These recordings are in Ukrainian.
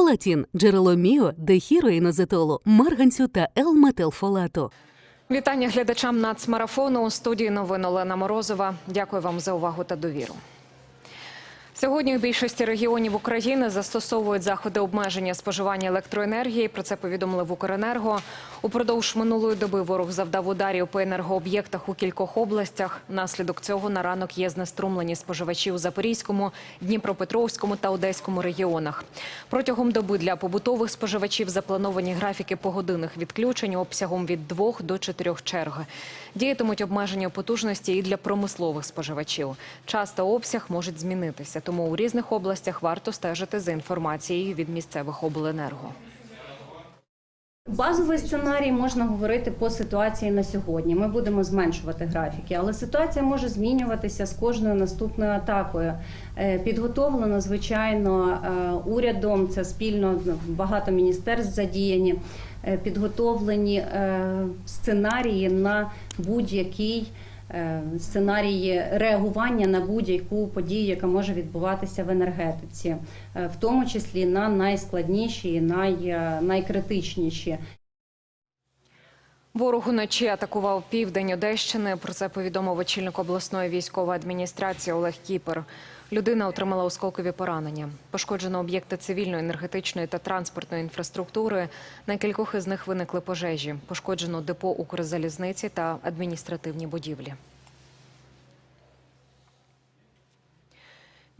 Фолатін – джерело міо, дехіроїнозетолу, марганцю та Л-метилфолату. Вітання глядачам нацмарафону у студії новин Олена Морозова. Дякую вам за увагу та довіру. Сьогодні у більшості регіонів України застосовують заходи обмеження споживання електроенергії. Про це повідомили в Укренерго. Упродовж минулої доби ворог завдав ударів по енергооб'єктах у кількох областях. Внаслідок цього на ранок є знеструмлені споживачі у Запорізькому, Дніпропетровському та Одеському регіонах. Протягом доби для побутових споживачів заплановані графіки погодинних відключень обсягом від 2 до 4 черг. Діятимуть обмеження потужності і для промислових споживачів. Час та обсяг можуть змінитися, тому у різних областях варто стежити за інформацією від місцевих обленерго. Базовий сценарій можна говорити по ситуації на сьогодні. Ми будемо зменшувати графіки, але ситуація може змінюватися з кожною наступною атакою. Е, Підготовлено, звичайно, е, урядом. Це спільно багато міністерств задіяні. е, Підготовлені сценарії на будь-який сценарії реагування на будь-яку подію, яка може відбуватися в енергетиці, е, в тому числі на найскладніші і най, е, найкритичніші. Ворог уночі атакував південь Одещини. Про це повідомив очільник обласної військової адміністрації Олег Кіпер. Людина отримала осколкові поранення. Пошкоджено об'єкти цивільної, енергетичної та транспортної інфраструктури. На кількох із них виникли пожежі. Пошкоджено депо Укрзалізниці та адміністративні будівлі.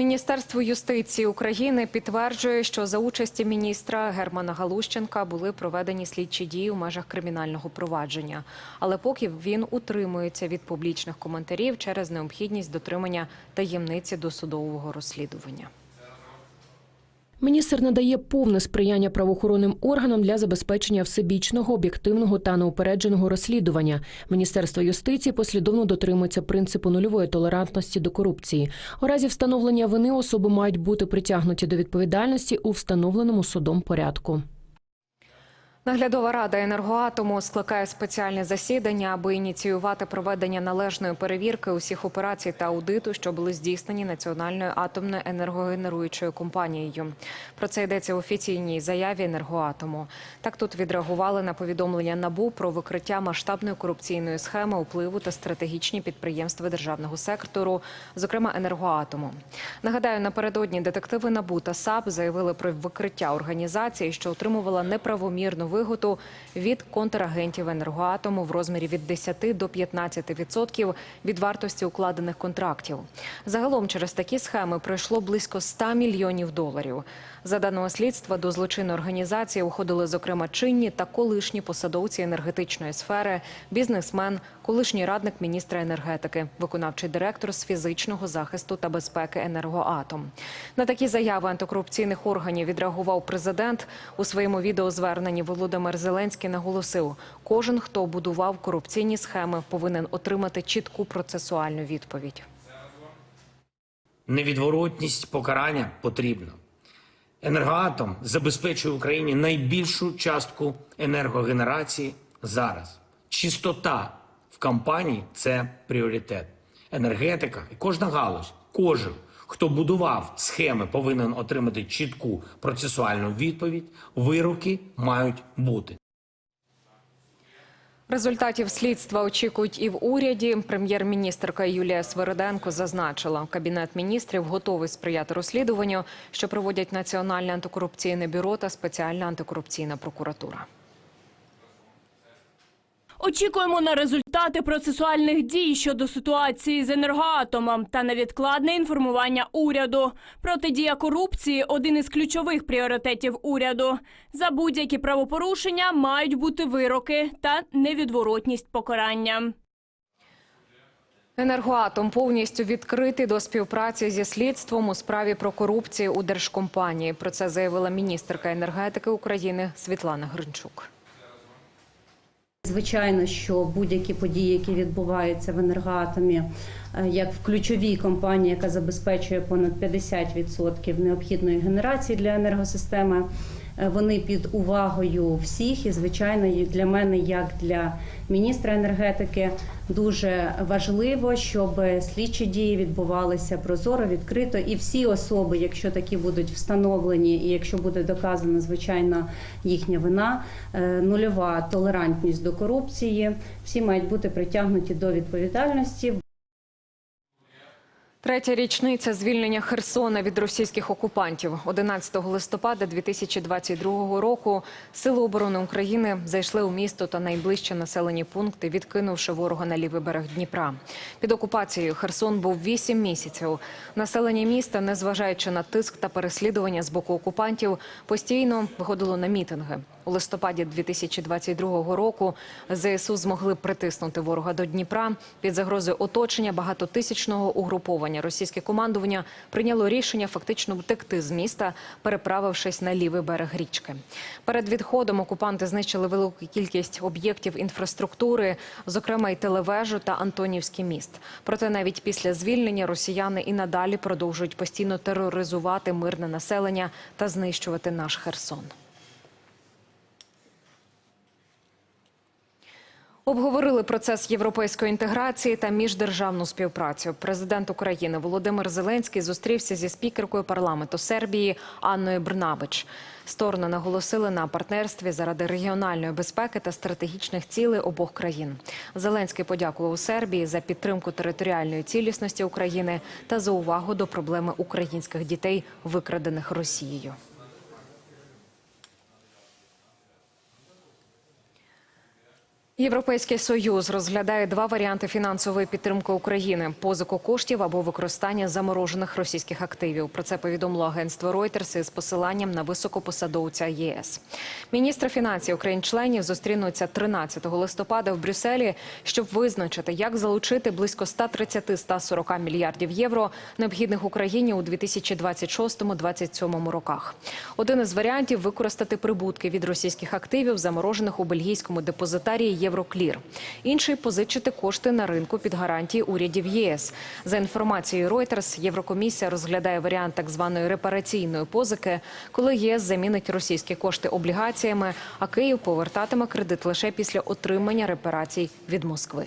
Міністерство юстиції України підтверджує, що за участі міністра Германа Галущенка були проведені слідчі дії у межах кримінального провадження. Але поки він утримується від публічних коментарів через необхідність дотримання таємниці досудового розслідування. Міністр надає повне сприяння правоохоронним органам для забезпечення всебічного, об'єктивного та неупередженого розслідування. Міністерство юстиції послідовно дотримується принципу нульової толерантності до корупції. У разі встановлення вини особи мають бути притягнуті до відповідальності у встановленому судом порядку. Наглядова рада енергоатому скликає спеціальне засідання, аби ініціювати проведення належної перевірки усіх операцій та аудиту, що були здійснені національною атомною енергогенеруючою компанією. Про це йдеться в офіційній заяві енергоатому. Так тут відреагували на повідомлення набу про викриття масштабної корупційної схеми впливу та стратегічні підприємства державного сектору, зокрема енергоатому. Нагадаю, напередодні детективи НАБУ та САП заявили про викриття організації, що отримувала неправомірну вигоду від контрагентів енергоатому в розмірі від 10 до 15% від вартості укладених контрактів. Загалом через такі схеми пройшло близько 100 мільйонів доларів. За даними слідства, до злочинної організації уходили зокрема чинні та колишні посадовці енергетичної сфери, бізнесмен, колишній радник міністра енергетики, виконавчий директор з фізичного захисту та безпеки енергоатом. На такі заяви антикорупційних органів відреагував президент у своєму відеозверненні. Володимир Зеленський наголосив: кожен, хто будував корупційні схеми, повинен отримати чітку процесуальну відповідь. Невідворотність покарання потрібна. Енергоатом забезпечує Україні найбільшу частку енергогенерації зараз. Чистота в компанії це пріоритет. Енергетика і кожна галузь, кожен, хто будував схеми, повинен отримати чітку процесуальну відповідь. Вироки мають бути. Результатів слідства очікують і в уряді. Прем'єр-міністрка Юлія Свириденко зазначила, кабінет міністрів готовий сприяти розслідуванню, що проводять Національне антикорупційне бюро та спеціальна антикорупційна прокуратура. Очікуємо на результати процесуальних дій щодо ситуації з енергоатомом та невідкладне інформування уряду. Протидія корупції один із ключових пріоритетів уряду. За будь-які правопорушення мають бути вироки та невідворотність покарання. Енергоатом повністю відкритий до співпраці зі слідством у справі про корупцію у держкомпанії. Про це заявила міністерка енергетики України Світлана Гринчук. Звичайно, що будь-які події, які відбуваються в енергоатомі, е, як в ключовій компанії, яка забезпечує понад 50% необхідної генерації для енергосистеми, Вони під увагою всіх, і звичайно, для мене, як для міністра енергетики, дуже важливо, щоб слідчі дії відбувалися прозоро, відкрито, і всі особи, якщо такі будуть встановлені, і якщо буде доказана звичайно їхня вина, е, нульова толерантність до корупції, всі мають бути притягнуті до відповідальності. Третя річниця звільнення Херсона від російських окупантів. 11 листопада 2022 року Сили оборони України зайшли у місто та найближчі населені пункти, відкинувши ворога на лівий берег Дніпра. Під окупацією Херсон був 8 місяців. Населення міста, незважаючи на тиск та переслідування з боку окупантів, постійно виходило на мітинги. У листопаді 2022 року ЗСУ змогли притиснути ворога до Дніпра. Під загрозою оточення багатотисячного угруповання російське командування прийняло рішення фактично втекти з міста, переправившись на лівий берег річки. Перед відходом окупанти знищили велику кількість об'єктів інфраструктури, зокрема й телевежу та Антонівський міст. Проте навіть після звільнення росіяни і надалі продовжують постійно тероризувати мирне населення та знищувати наш Херсон. Обговорили процес європейської інтеграції та міждержавну співпрацю. Президент України Володимир Зеленський зустрівся зі спікеркою парламенту Сербії Анною Брнабич. Сторони наголосили на партнерстві заради регіональної безпеки та стратегічних цілей обох країн. Зеленський подякував Сербії за підтримку територіальної цілісності України та за увагу до проблеми українських дітей, викрадених Росією. Європейський союз розглядає два варіанти фінансової підтримки України: позику коштів або використання заморожених російських активів. Про це повідомило агентство Reuters із посиланням на високопосадовця ЄС. Міністри фінансів країн-членів зустрінуться 13 листопада в Брюсселі, щоб визначити, як залучити близько 130-140 мільярдів євро, необхідних Україні у 2026-2027 роках. Один із варіантів використати прибутки від російських активів, заморожених у бельгійському депозитарії Євроклір. Інший позичити кошти на ринку під гарантії урядів ЄС. За інформацією Reuters, Єврокомісія розглядає варіант так званої репараційної позики, коли ЄС замінить російські кошти облігаціями, а Київ повертатиме кредит лише після отримання репарацій від Москви.